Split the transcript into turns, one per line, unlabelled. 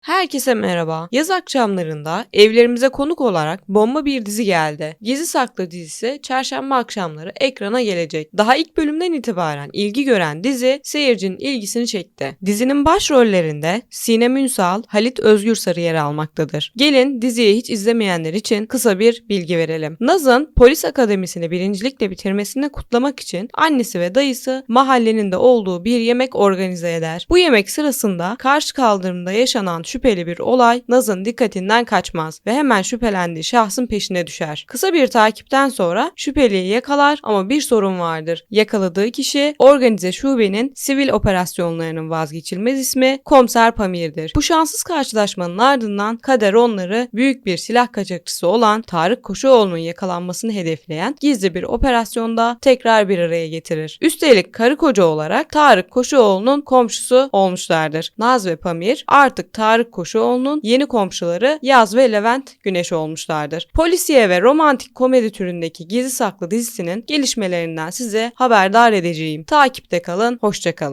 Herkese merhaba. Yaz akşamlarında evlerimize konuk olarak bomba bir dizi geldi. Gizli Saklı dizisi çarşamba akşamları ekrana gelecek. Daha ilk bölümden itibaren ilgi gören dizi seyircinin ilgisini çekti. Dizinin başrollerinde Sinem Ünsal, Halit Özgürsarı yer almaktadır. Gelin diziyi hiç izlemeyenler için kısa bir bilgi verelim. Naz'ın polis akademisini birincilikle bitirmesini kutlamak için annesi ve dayısı mahallenin de olduğu bir yemek organize eder. Bu yemek sırasında karşı kaldırımda yaşanan şüpheli bir olay Naz'ın dikkatinden kaçmaz ve hemen şüphelendiği şahsın peşine düşer. Kısa bir takipten sonra şüpheliyi yakalar ama bir sorun vardır. Yakaladığı kişi organize şubenin sivil operasyonlarının vazgeçilmez ismi Komiser Pamir'dir. Bu şanssız karşılaşmanın ardından kader onları büyük bir silah kaçakçısı olan Tarık Koşuoğlu'nun yakalanmasını hedefleyen gizli bir operasyonda tekrar bir araya getirir. Üstelik karı koca olarak Tarık Koşuoğlu'nun komşusu olmuşlardır. Naz ve Pamir artık Tarık Koşuoğlu'nun yeni komşuları Yaz ve Levent Güneş olmuşlardır. Polisiye ve romantik komedi türündeki Gizli Saklı dizisinin gelişmelerinden size haberdar edeceğim. Takipte kalın, hoşça kalın.